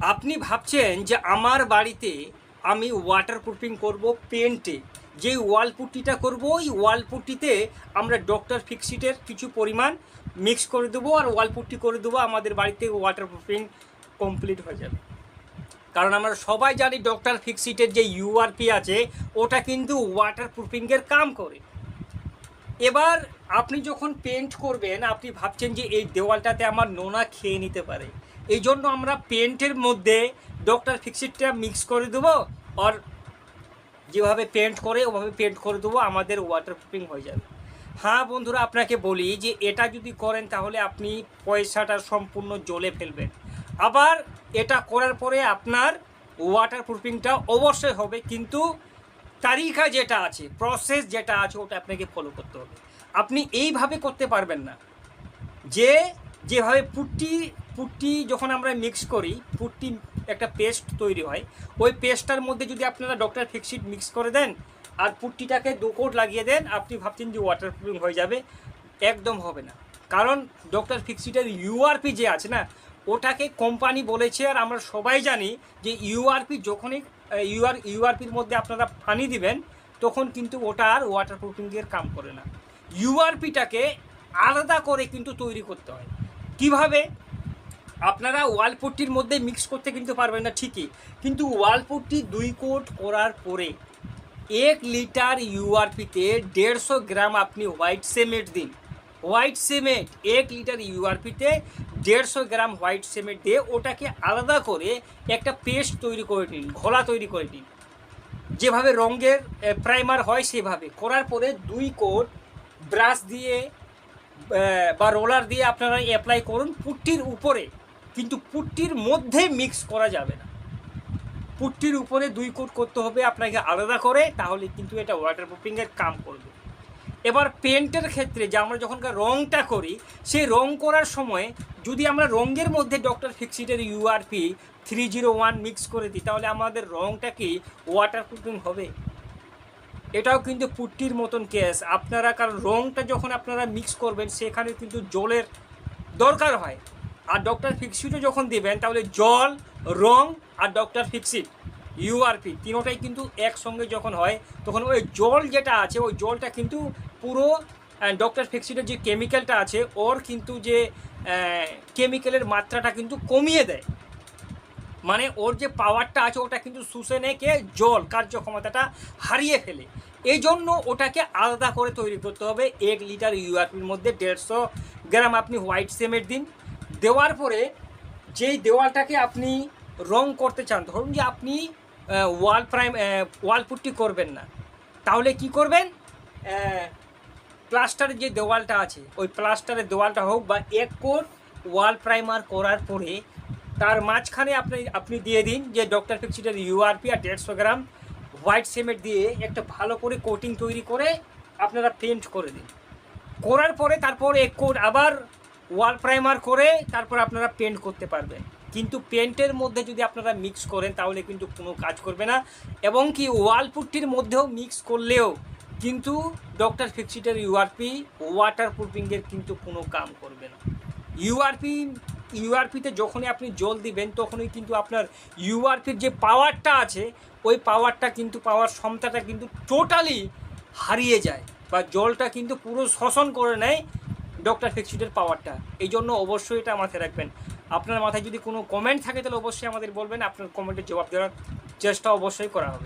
আপনি ভাবছেন যে আমার বাড়িতে আমি ওয়াটার প্রুফিং করব পেন্টে যে ওয়াল পুট্টিটা করব, ওই ওয়াল পুট্টিতে আমরা ডক্টর ফিক্সিটের কিছু পরিমাণ মিক্স করে দেবো আর ওয়াল পুট্টি করে দেবো, আমাদের বাড়িতে ওয়াটার প্রুফিং কমপ্লিট হয়ে যাবে। কারণ আমরা সবাই জানি ডক্টর ফিক্সিটের যে ইউআরপি আছে, ওটা কিন্তু ওয়াটার প্রুফিংয়ের কাম করে। এবার আপনি যখন পেন্ট করবেন, আপনি ভাবছেন যে এই দেওয়ালটাতে আমার নোনা খেয়ে নিতে পারে। এই জন্য আমরা পেন্টের মধ্যে ডক্টর ফিক্সিটটা মিক্স করে দেবো আর যেভাবে পেন্ট করে, ওভাবে পেন্ট করে দেবো, আমাদের ওয়াটার প্রুফিং হয়ে যাবে। হ্যাঁ বন্ধুরা, আপনাকে বলি যে এটা যদি করেন তাহলে আপনি পয়সাটা সম্পূর্ণ জ্বলে ফেলবেন। আবার এটা করার পরে আপনার ওয়াটার প্রুফিংটা অবশ্যই হবে, কিন্তু তারিখা যেটা আছে প্রসেস যেটা আছে, ওটা আপনাকে ফলো করতে হবে। আপনি এইভাবে করতে পারবেন না যে যেভাবে পুট্টি পুট্টি যখন আমরা মিক্স করি, পুট্টি একটা পেস্ট তৈরি হয়, ওই পেস্টটার মধ্যে যদি আপনারা ডক্টর ফিক্সিট মিক্স করে দেন, আর পুট্টিটাকে দু কোট লাগিয়ে দেন, আপনি ভাবছেন যে ওয়াটার প্রুফিং হয়ে যাবে, একদম হবে না। কারণ ডক্টর ফিক্সিটের ইউআরপি যে আছে না, ওটাকে কোম্পানি বলেছে, আর আমরা সবাই জানি যে ইউআরপি যখনই ইউআর ইউআরপির মধ্যে আপনারা পানি দিবেন, তখন কিন্তু ওটা আর ওয়াটার প্রুফিংয়ের কাম করে না। ইউআরপিটাকে আলাদা করে কিন্তু তৈরি করতে হয়। কীভাবে আপনারা ওয়াল পুট্টির মধ্যে মিক্স করতে কিন্তু পারবেন না, ঠিকই। কিন্তু ওয়াল পুট্টি দুই কোট করার পরে এক লিটার ইউআরপিতে দেড়শো গ্রাম আপনি হোয়াইট সিমেন্ট দিন। হোয়াইট সিমেন্ট এক লিটার ইউআরপিতে দেড়শো গ্রাম হোয়াইট সিমেন্ট দিয়ে ওটাকে আলাদা করে একটা পেস্ট তৈরি করে নিন, ঘোলা তৈরি করে নিন। যেভাবে রঙের প্রাইমার হয় সেভাবে। করার পরে দুই কোট ব্রাশ দিয়ে বা রোলার দিয়ে আপনারা অ্যাপ্লাই করুন, পুট্টির উপরে। কিন্তু পুট্টির মধ্যে মিক্স করা যাবে না। পুট্টির উপরে দুই কোট করতে হবে আপনাকে আলাদা করে, তাহলে কিন্তু এটা ওয়াটার প্রুফিংয়ের কাম করবে। এবার পেন্টের ক্ষেত্রে যে আমরা যখনকার রংটা করি, সেই রং করার সময় যদি আমরা রঙের মধ্যে doctor ফিক্সিটের URP three zero one mix করে দিই, তাহলে আমাদের রংটা কি ওয়াটার প্রুফিং হবে? এটাও কিন্তু পুট্টির মতন কেস আপনারা, কারণ রংটা যখন আপনারা মিক্স করবেন, সেখানে কিন্তু জলের দরকার হয়। আর ডক্টর ফিক্সিটও যখন দেবেন, তাহলে জল, রং আর ডক্টর ফিক্সিট ইউআরপি তিনোটাই কিন্তু একসঙ্গে যখন হয়, তখন ওই জল যেটা আছে, ওই জলটা কিন্তু পুরো ডক্টর ফিক্সিটের যে কেমিক্যালটা আছে, ওর কিন্তু যে কেমিক্যালের মাত্রাটা কিন্তু কমিয়ে দেয়। মানে ওর যে পাওয়ারটা আছে, ওটা কিন্তু শুষে নেকে জল কার্যক্ষমতাটা হারিয়ে ফেলে। এই জন্য ওটাকে আলাদা করে তৈরি করতে হবে। এক লিটার ইউআরপির মধ্যে দেড়শো গ্রাম আপনি হোয়াইট সিমেন্ট দিন। দেওয়ার পরে যেই দেওয়ালটাকে আপনি রং করতে চান, ধরুন যে আপনি ওয়াল প্রাইম ওয়াল পুট্টি করবেন না, তাহলে কি করবেন? প্লাস্টারের যে দেওয়ালটা আছে, ওই প্লাস্টারের দেওয়ালটা হোক বা এক কোট ওয়াল প্রাইমার করার পরে তার মাঝখানে আপনি আপনি দিয়ে দিন যে ডক্টর ফিক্সিটের ইউআরপি আর দেড়শো গ্রাম হোয়াইট সিমেন্ট দিয়ে একটা ভালো করে কোটিং তৈরি করে আপনারা পেন্ট করে দিন। করার পরে তারপর এক কোট আবার ওয়াল প্রাইমার করে তারপর আপনারা পেন্ট করতে পারবেন। কিন্তু পেন্টের মধ্যে যদি আপনারা মিক্স করেন তাহলে কিন্তু কোনো কাজ করবে না। এবং কি ওয়াল পুট্টির মধ্যেও মিক্স করলেও কিন্তু ডক্টর ফিক্সিটের ইউআরপি ওয়াটার প্রুফিংয়ের কিন্তু কোনো কাম করবে না। ইউআরপি ইউআরপিতে যখনই আপনি জল দিবেন, তখনই কিন্তু আপনার ইউআরপির যে পাওয়ারটা আছে, ওই পাওয়ারটা কিন্তু, পাওয়ার ক্ষমতাটা কিন্তু টোটালি হারিয়ে যায় বা জলটা কিন্তু পুরো শোষণ করে নেয় ডক্টর ফিক্সিটের পাওয়ারটা। এই জন্য অবশ্যই এটা মাথায় রাখবেন। আপনার মাথায় যদি কোনো কমেন্ট থাকে, তাহলে অবশ্যই আমাদের বলবেন, আপনার কমেন্টের জবাব দেওয়ার চেষ্টা অবশ্যই করা হবে।